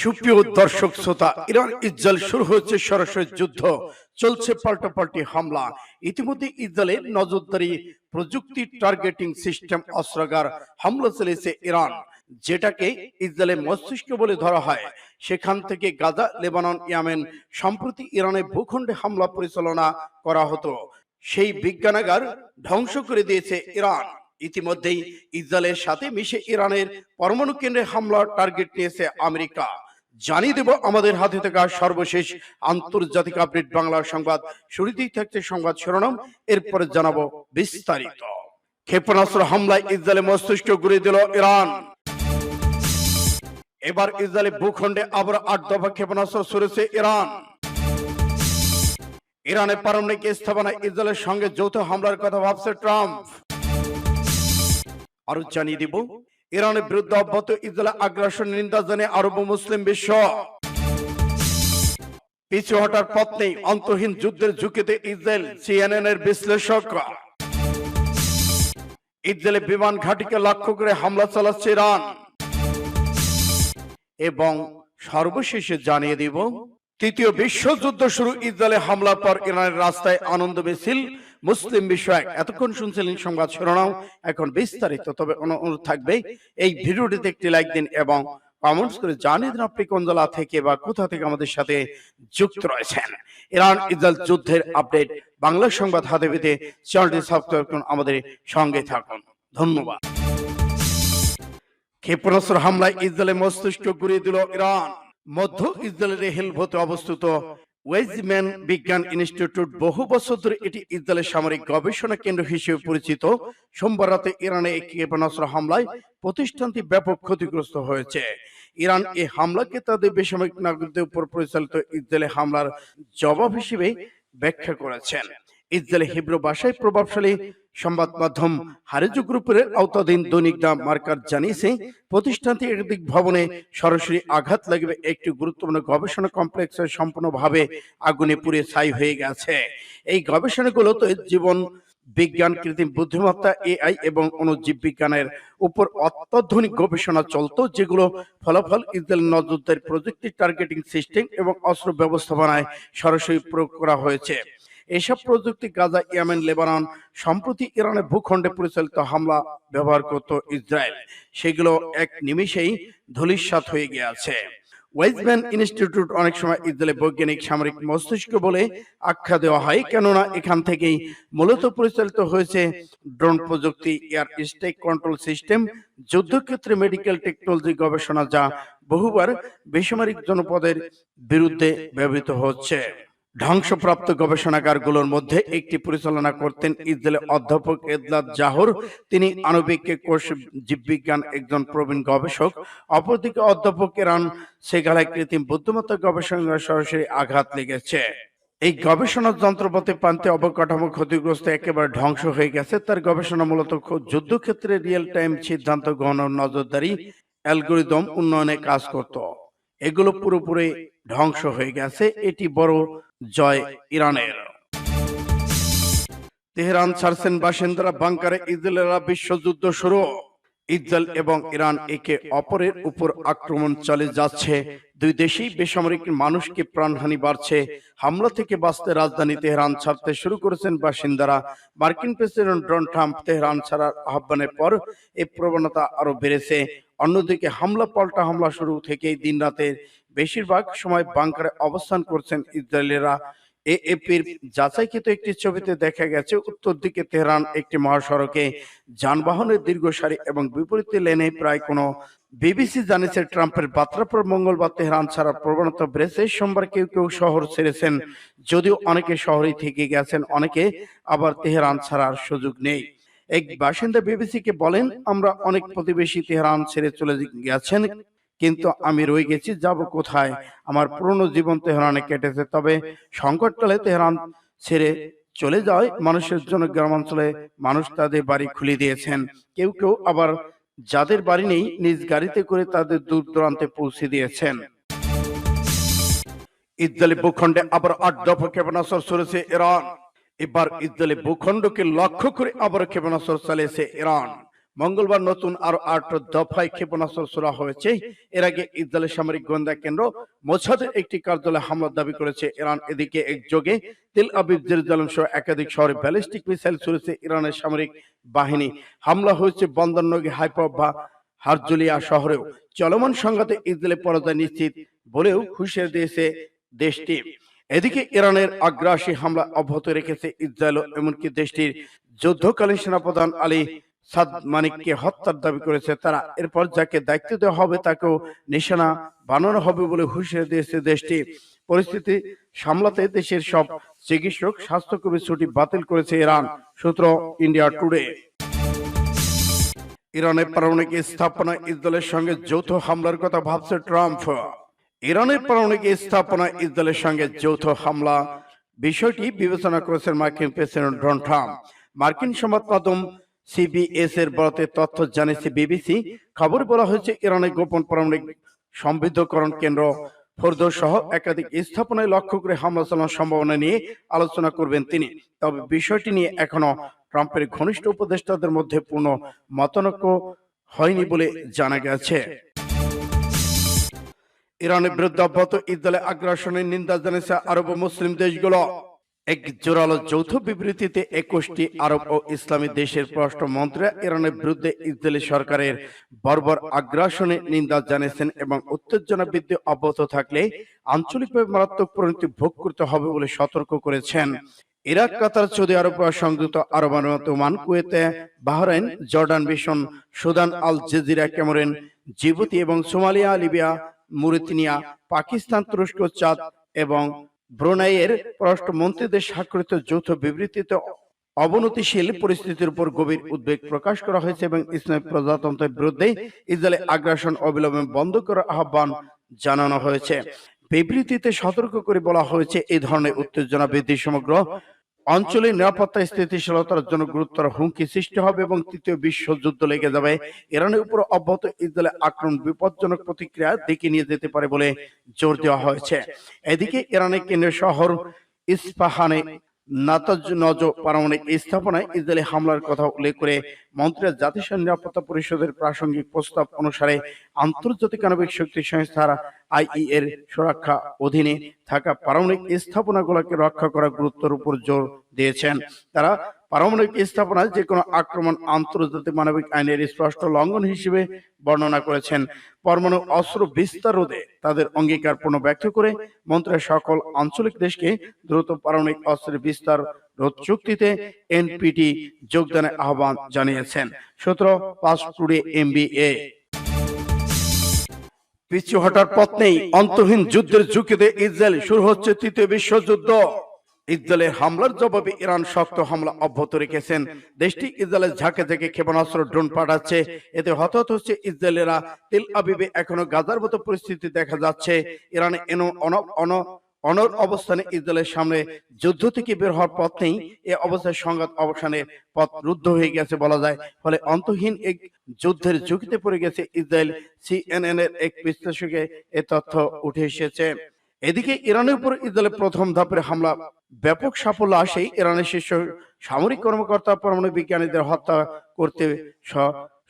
সুপ্রিয় দর্শক শ্রোতা, ইরান ইসরায়েল শুরু হয়েছে সরাসরি যুদ্ধ। চলছে পাল্টাপাল্টি হামলা। ইতিমধ্যে ইসরায়েলের নজরদারি প্রযুক্তি টার্গেটিং সিস্টেম অস্ত্রাগার হামলা চালিয়েছে ইরান, যেটাকে ইসরায়েলের মস্তিষ্ক বলে ধরা হয়। সেখান থেকে গাজা, লেবানন, ইয়ামেন সম্প্রতি ইরানের ভূখণ্ডে হামলা পরিচালনা করা হতো। সেই বিজ্ঞানাগার ধ্বংস করে দিয়েছে ইরান। ইতিমধ্যেই ইসরায়েলের সাথে মিশে ইরানের পরমাণু কেন্দ্রে হামলার টার্গেট নিয়েছে আমেরিকা। জানিয়ে দেব, আমাদের হাতে থাকা সর্বশেষ আন্তর্জাতিক আপডেট বাংলা সংবাদ। শুরুতেই থাকছে সংবাদ শিরোনাম, এরপরে জানাব বিস্তারিত। ক্ষেপণাস্ত্র হামলায় ইসরায়েলের মস্তিষ্ক ঘুরে দিল ইরান। এবার ইসরায়েলের ভূখণ্ডে আবার আট দফা ক্ষেপণাস্ত্র ছুড়েছে ইরান। ইরানের পারমাণবিক স্থাপনায় ইসরায়েলের সঙ্গে যৌথ হামলার কথা ভাবছে ট্রাম্প। আরও জানিয়ে দিব ইরানের বিরুদ্ধে অব্যাহত ইসরায়েল আগ্রাসন নিন্দা জানিয়ে আরব মুসলিম বিশ্ব পিছু হটার পথ নেই। অন্তহীন যুদ্ধের ঝুঁকিতে ইসরায়েল, সিএনএন এর বিশ্লেষক ইসরায়েলে বিমান ঘাঁটিকে লক্ষ্য করে হামলা চালাচ্ছে ইরান। এবং সর্বশেষে জানিয়ে দিব, তৃতীয় বিশ্বযুদ্ধ শুরু। ইসরায়েলে হামলার পর ইরানের রাস্তায় আনন্দ মিছিল মুসলিম বিষয়ক এতক্ষণ শুনছিলেন সংবাদ শিরোনাম, এখন বিস্তারিত, তবে অনুরোধ থাকবে এই ভিডিওটিতে একটি লাইক দিন এবং কমেন্টস করে জানিয়ে দিন আপনি কোন জেলা থেকে বা কোথা থেকে আমাদের সাথে যুক্ত রয়েছেন। ইরান ইসরায়েল যুদ্ধের আপডেট, বাংলা সংবাদ হাতে পেতে চ্যানেলটি সাবস্ক্রাইব করুন, আমাদের সঙ্গে থাকুন। ধন্যবাদ। ক্ষেপণাস্ত্র হামলায় ইসরায়েলের মস্তিষ্ক ঘুরিয়ে দিল ইরান। মধ্য ইসরায়েলের হেলভতে অবস্থিত ওয়েজম্যান বিজ্ঞান ইনস্টিটিউট বহু বছর ধরে এটি ইসরায়েলের সামরিক গবেষণা কেন্দ্র হিসেবে পরিচিত। সোমবার রাতে ইরানে এই ক্ষেপণাস্ত্র হামলায় প্রতিষ্ঠানটি ব্যাপক ক্ষতিগ্রস্ত হয়েছে। ইরান এই হামলাকে তাদের বেসামরিক নাগরিকদের উপর পরিচালিত ইসরায়েলের হামলার জবাব হিসেবে ব্যাখ্যা করেছেন। ইসরায়েলি হিব্রু ভাষায় প্রভাবশালী সংবাদ মাধ্যম হারেজু গ্রুপের আওতাধীন দৈনিক দা মার্কার জানিয়েছে প্রতিষ্ঠানটি একাধিক ভবনে সরাসরি আঘাত লাগবে একটি গুরুত্বপূর্ণ গবেষণা কমপ্লেক্সের সম্পূর্ণভাবে আগুনে পুড়ে ছাই হয়ে গেছে। এই গবেষণাগুলো তো জীবন বিজ্ঞান কৃত্রিম বুদ্ধিমত্তা এআই এবং অণুজীব বিজ্ঞানের উপর অত্যাধুনিক গবেষণা চলতো যেগুলো ফলাফল ইসরায়েল নজরদারি প্রযুক্তি টার্গেটিং সিস্টেম এবং অস্ত্র ব্যবস্থাপনায় সরাসরি প্রয়োগ করা হয়েছে। এসব প্রযুক্তি গাজা, ইয়ামেন, লেবানন সম্প্রতি ইরানের ভূখণ্ডে পরিচালিত হামলা ব্যবহার করত ইসরায়েল। সেগুলো এক নিমিষেই ধূলিসাৎ হয়ে গিয়েছে। ওয়েজম্যান ইনস্টিটিউট অনেক সময় ইসরায়েলের বৈজ্ঞানিক সামরিক মস্তিষ্ক বলে আখ্যা দেওয়া হয়, কেননা এখান থেকেই মূলত পরিচালিত হয়েছে ড্রোন প্রযুক্তি, এয়ার স্টেক কন্ট্রোল সিস্টেম, যুদ্ধক্ষেত্রে মেডিকেল টেকনোলজি গবেষণা, যা বহুবার বেসামরিক জনপদের বিরুদ্ধে ব্যবহৃত হচ্ছে। ধ্বংসপ্রাপ্ত গবেষণাগারগুলোর মধ্যে একটি পরিচালনা করতেন ইসরায়েলের অধ্যাপক এদলাদ জাহর। তিনি আণবিক কোষ জীববিজ্ঞান একজন প্রবীণ গবেষক। অপরদিকে অধ্যাপক ইরান সেগালায় কৃত্রিম বুদ্ধিমত্তা গবেষণা সরাসরি আঘাত লেগেছে। এই গবেষণা যন্ত্রপাতি প্রান্তে অবকাঠামো ক্ষতিগ্রস্ত একেবারে ধ্বংস হয়ে গেছে। তার গবেষণা মূলত যুদ্ধক্ষেত্রে রিয়েল টাইম সিদ্ধান্ত গ্রহণ নজরদারি অ্যালগোরিদম উন্নয়নে কাজ করত। এগুলো পুরোপুরি ধ্বংস হয়ে গেছে। এটি বড় জয় ইরানের। তেহরান ছাড়ছেন বাসিন্দারা বাংকারে ইসরায়েলরা বিশ্বযুদ্ধ শুরু। ইসরায়েল এবং ইরান একে অপরের উপর আক্রমণ চলে যাচ্ছে। দুই দেশেই বেসামরিক মানুষকে প্রাণহানি বাড়ছে। হামলা থেকে বাঁচতে রাজধানী তেহরান ছাড়তে শুরু করেছেন বাসিন্দারা। মার্কিন প্রেসিডেন্ট ডোনাল্ড ট্রাম্প তেহরান ছাড়ার আহ্বানের পর এই প্রবণতা আরও বেড়েছে। অন্যদিকে হামলা পাল্টা হামলা শুরু থেকেই দিন রাতের বেশিরভাগ সময় বাংকারে অবস্থান করছেন ইসরায়েলিরা। এএপির যাচাইকৃত একটি ছবিতে দেখা গেছে, উত্তর দিকে তেহরান একটি মহাসড়কে যানবাহনের দীর্ঘ সারি এবং বিপরীত লেনে প্রায় কোনো বিবিসি জানিয়েছে, ট্রাম্পের বার্তার পর মঙ্গলবার তেহরান ছাড়ার প্রবণতা বেড়েছে সোমবার কেউ কেউ শহর ছেড়েছেন, যদিও অনেকে শহরেই থেকে গেছেন, অনেকে আবার তেহরান ছাড়ার সুযোগ নেই। এক বাসিন্দা বিবিসিকে বলেন, আমরা অনেক প্রতিবেশী তেহরান ছেড়ে চলে গেছেন কিন্তু আমি রয়ে গেছি যাব কোথায়? আমার পুরনো জীবন তেহরানে কেটেছে। তবে সংকটকালে তেহরান ছেড়ে চলে যায়। মানুষের জন্য গ্রামাঞ্চলে মানুষ তাদের বাড়ি খুলে দিয়েছেন। কেউ কেউ আবার যাদের বাড়ি নেই নিজ গাড়িতে করে তাদের দূর দূরান্তে পৌঁছে দিয়েছেন। ইসরায়েলি ভূখণ্ডে আবার আট দফা ক্ষেপণাস্ত্র ছড়েছে ইরান। এবার ইসরায়েলি ভূখণ্ডকে লক্ষ্য করে আবার ক্ষেপণাস্ত্র চালিয়েছে ইরান। মঙ্গলবার নতুন আরও আট দফায় ক্ষেপণাস্ত্র ছোড়া হয়েছে। এর আগে ইসরায়েলের সামরিক গোয়েন্দা কেন্দ্র মোসাদের একটি কার্যালয়ে হামলার দাবি করেছে। ইরান এদিকে একযোগে তেল আবিব, জেরুজালেম সহ একাধিক শহরে ব্যালিস্টিক মিসাইল ছুড়েছে ইরানের সামরিক বাহিনী। হামলা হয়েছে বন্দরনগী হাইপা বা হারজুলিয়া শহরেও। চলমান সংঘাতে ইসরায়েলের পরাজয় নিশ্চিত বলেও হুঁশিয়ারি দিয়েছে দেশটি। এদিকে ইরানের আগ্রাসী হামলা অব্যাহত রেখেছে ইসরায়েল এমনকি দেশটির যুদ্ধকালীন সেনাপ্রধান আলী সাদ মানিককে হত্যার দাবি করেছে। তারা এরপর যাকে দায়িত্ব দেওয়া হবে তাকেও নিশানা বানানো হবে বলে হুঁশিয়ারি দিয়েছে দেশটি। পরিস্থিতি সামলাতে দেশের সব চিকিৎসক স্বাস্থ্যকর্মী ছুটি বাতিল করেছে ইরান, সূত্র ইন্ডিয়া টুডে। ইরানের পারমাণবিক স্থাপনা ইসরায়েলের সঙ্গে যৌথ হামলার কথা ভাবছে ট্রাম্প। ইরানের পারমাণবিক স্থাপনা ইসরায়েলের সঙ্গে যৌথ হামলা বিষয়টি বিবেচনা করেছেন মার্কিন প্রেসিডেন্ট ডোনাল্ড ট্রাম্প। মার্কিন সংবাদ মাধ্যম সিবিএস এর বরাতে তথ্য জানিয়েছে বিবিসি খবরে বলা হয়েছে, ইরানের গোপন পারমাণবিক সমৃদ্ধকরণ কেন্দ্র সহ একাধিক স্থাপনায় লক্ষ্য করে হামলা চালানোর সম্ভাবনা নিয়ে আলোচনা করবেন তিনি। তবে বিষয়টি নিয়ে এখনও ট্রাম্পের ঘনিষ্ঠ উপদেষ্টাদের মধ্যে পূর্ণ মতানৈক্য হয়নি বলে জানা গেছে। ইরানের বিরুদ্ধে অব্যাহত ইসরায়েলের আগ্রাসনের নিন্দা জানিয়েছে আরব মুসলিম দেশগুলো। এক জোরালো যৌথ বিবৃতিতে একুশটি আরব ও ইসলামী দেশের পররাষ্ট্রমন্ত্রীরা ইরানের বিরুদ্ধে ইসরায়েলি সরকারের বর্বর আগ্রাসনে নিন্দা জানিয়েছেন এবং উত্তেজনা বৃদ্ধি অব্যাহত থাকলে আঞ্চলিকভাবে মারাত্মক পরিণতি ভোগ করতে হবে বলে সতর্ক করেছেন। ইরাক, কাতার, সৌদি আরব সংযুক্ত আরব আমিরাত, ওমান, কুয়েতে, Bahrain, Jordan, mission, Sudan, Al Jazeera, Cameroon, Djibouti এবং সোমালিয়া, লিবিয়া, মুরিতিনিয়া, পাকিস্তান, তুরস্ক, চাঁদ এবং ব্রুনাইয়ের পররাষ্ট্রমন্ত্রীদের স্বাক্ষরিত যৌথ বিবৃতিতে অবনতিশীল পরিস্থিতির উপর গভীর উদ্বেগ প্রকাশ করা হয়েছে এবং ইসলামী প্রজাতন্ত্রের বিরুদ্ধে ইসরায়েলের আগ্রাসন অবিলম্বে বন্ধ করার আহ্বান জানানো হয়েছে। বিবৃতিতে সতর্ক করে বলা হয়েছে এই ধরনের উত্তেজনা বৃদ্ধি সমগ্র অঞ্চলে নিরাপত্তা স্থিতিশীলতার জন্য গুরুতর হুমকি সৃষ্টি হবে এবং তৃতীয় বিশ্বযুদ্ধ লেগে যাবে। ইরানের উপর অব্যাহত ইসরায়েলের আক্রমণ বিপজ্জনক প্রতিক্রিয়া দিকে নিয়ে যেতে পারে বলে জোর দেওয়া হয়েছে। এদিকে ইরানের কেন্দ্রীয় শহর ইস্পাহানে নাতাজ জাতিসংঘ নিরাপত্তা পরিষদের প্রাসঙ্গিক প্রস্তাব অনুসারে আন্তর্জাতিক শক্তি এর সুরক্ষা অধীনে থাকা পারমাণবিক স্থাপনাগুলোকে রক্ষা করা গুরুত্বের উপর জোর দিয়েছেন। তারা পারমাণবিক স্থাপনায় যে কোনো আক্রমণ আন্তর্জাতিক মানবিক আইনের স্পষ্ট লঙ্ঘন হিসেবে বর্ণনা করেছেন। পরমাণু অস্ত্র বিস্তার রোধে তাদের অঙ্গীকার পূর্ণ ব্যক্ত করে মন্ত্রী সকল আঞ্চলিক দেশকে দ্রুত পারমাণবিক অস্ত্রের বিস্তার রোধ চুক্তিতে এনপিটি যোগদানের আহ্বান জানিয়েছেন। সতেরো পাঁচ টুডে এমবিএ। পিছু হটার পথ নেই। অন্তহীন যুদ্ধের ঝুঁকিতে ইসরায়েল শুরু হচ্ছে তৃতীয় বিশ্বযুদ্ধ। ইসরায়েলের হামলার জবাবে ইরান শক্ত হামলা অব্যাহত রেখেছেন। দেশটি ইসরায়েলের ঝাঁকে ঝাঁকে ক্ষেপণাস্ত্র, ড্রোন পাঠাচ্ছে। এতে হতাহত হচ্ছে ইসরায়েলেরা। তেল আবিবে এখনও গাজার মতো পরিস্থিতি দেখা যাচ্ছে। ইরানে এনো অন অন অনর অবস্থানে ইসরায়েলের সামনে যুদ্ধ থেকে বের হওয়ার পথ নেই। এ অবস্থায় সংঘাত অবসানের পথ রুদ্ধ হয়ে গেছে বলা যায়। ফলে অন্তহীন এক যুদ্ধের ঝুঁকিতে পড়ে গেছে ইসরায়েল। সিএনএন এর এক বিশ্লেষকে এ তথ্য উঠে এসেছে। এদিকে ইরানের উপর ইসরায়েলের প্রথম ধাপের হামলা, ব্যাপক সাফল্য আসে ইরানের শীর্ষ সামরিক কর্মকর্তা পরমাণু বিজ্ঞানীদের হত্যা করতে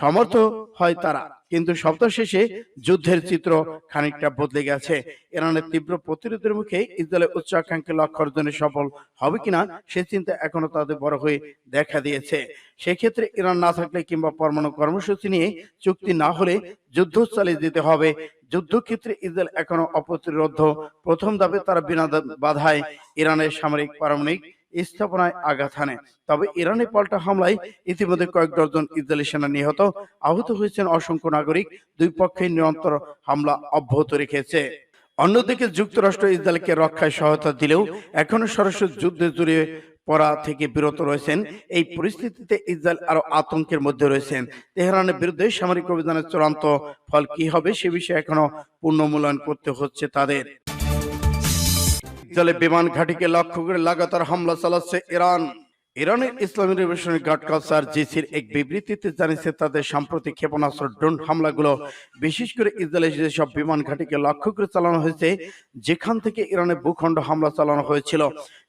সমর্থ হয় তারা। কিন্তু সপ্তাহ শেষে যুদ্ধের চিত্র খানিকটা বদলে গেছে। ইরানের তীব্র প্রতিরোধের মুখে ইসরায়েলের উচ্চাকাঙ্ক্ষী লক্ষ্য অর্জনে সফল হবে কিনা, সে চিন্তা এখনও তাদের বড় হয়ে দেখা দিয়েছে। সেক্ষেত্রে ইরান না থাকলে কিংবা পরমাণু কর্মসূচি নিয়ে চুক্তি না হলে যুদ্ধ চালিয়ে দিতে হবে। যুদ্ধক্ষেত্রে ইসরায়েল এখনও অপ্রতিরোধ। প্রথম ধাপে তারা বিনা বাধায় ইরানের সামরিক, পারমাণবিক স্থাপনায় আঘাত হানে। তবে ইরানে পাল্টা হামলায় ইতিমধ্যে কয়েক ডজন ইসরায়েলি সেনা নিহত, আহত হয়েছেন অসংখ্য নাগরিক। দুই পক্ষের নিরন্তর হামলা অব্যাহত রেখেছে। অন্যদিকে যুক্তরাষ্ট্র ইসরায়েলকে রক্ষায় সহায়তা দিলেও এখনও সরাসরি যুদ্ধে জড়িয়ে পড়া থেকে বিরত রয়েছেন। এই পরিস্থিতিতে ইসরায়েল আরও আতঙ্কের মধ্যে রয়েছেন। তেহরানের বিরুদ্ধে সামরিক অভিযানের চূড়ান্ত ফল কি হবে সে বিষয়ে এখনও পূর্ণ মূল্যায়ন করতে হচ্ছে তাদের। ইসরায়েলের বিমান ঘাঁটিকে লক্ষ্য করে লাগাতার হামলা চালাচ্ছে ইরান। ইরানের ইসলামী রেভলিউশনারি গার্ড কালচার জিসির এক বিবৃতিতে জানিয়েছে, তাদের সাম্প্রতিক ক্ষেপণাস্ত্র, ড্রোন হামলাগুলো, বিশেষ করে ইসরায়েলের যেসব বিমান ঘাঁটিকে লক্ষ্য করে চালানো হয়েছে, যেখান থেকে ইরানের ভূখণ্ড হামলা চালানো হয়েছিল।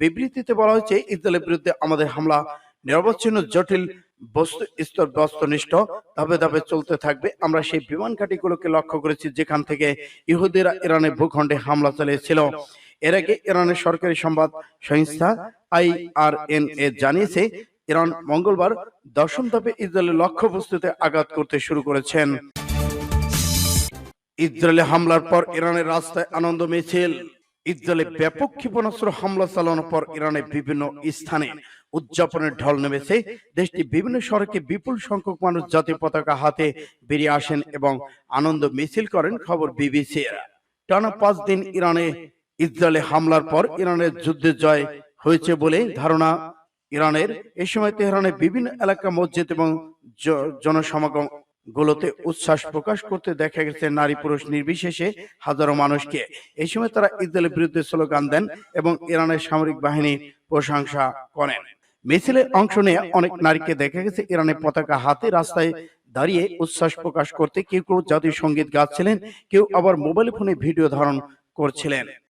বিবৃতিতে বলা হয়েছে, ইসরায়েলের বিরুদ্ধে আমাদের হামলা নিরবচ্ছিন্ন, জটিল, বস্তু, স্তর বস্তুনিষ্ঠ, ধাপে ধাপে চলতে থাকবে। আমরা সেই বিমান ঘাঁটিগুলোকে লক্ষ্য করেছি, যেখান থেকে ইহুদিরা ইরানের ভূখণ্ডে হামলা চালিয়েছিল। এর আগে ইরানের সরকারি সংবাদ সংস্থা আইআরএনএ জানিয়েছে, ইরান মঙ্গলবার দশম ধাপে ইসরায়েলের লক্ষ্যবস্তুতে আঘাত করতে শুরু করেছেন। ইসরায়েলে হামলার পর ইরানের রাস্তায় আনন্দ মিছিল। ইসরায়েলে ব্যাপক ক্ষেপণাস্ত্র হামলা চালানোর পর ইরানের বিভিন্ন স্থানে উদযাপনের ঢল নেমেছে। দেশটি বিভিন্ন সড়কে বিপুল সংখ্যক মানুষ জাতীয় পতাকা হাতে বেরিয়ে আসেন এবং আনন্দ মিছিল করেন, খবর বিবিসি টানা পাঁচ দিন ইরানে ইসরায়েলে হামলার পর ইরানের যুদ্ধে জয় হয়েছে বলে ধারণা। ইরানের এ সময় তেহরানের বিভিন্ন এলাকা, মসজিদ এবং জনসমাগম গুলোতে উচ্ছ্বাস প্রকাশ করতে দেখা গেছে নারী পুরুষ নির্বিশেষে হাজারো মানুষকে। এই সময় তারা ইসরায়েলের বিরুদ্ধে স্লোগান দেন এবং ইরানের সামরিক বাহিনী প্রশংসা করেন। মিছিলে অংশ নিয়ে অনেক নারীকে দেখা গেছে ইরানের পতাকা হাতে রাস্তায় দাঁড়িয়ে উচ্ছ্বাস প্রকাশ করতে। কেউ কেউ জাতীয় সংগীত গাচ্ছিলেন, কেউ আবার মোবাইল ফোনে ভিডিও ধারণ করছিলেন।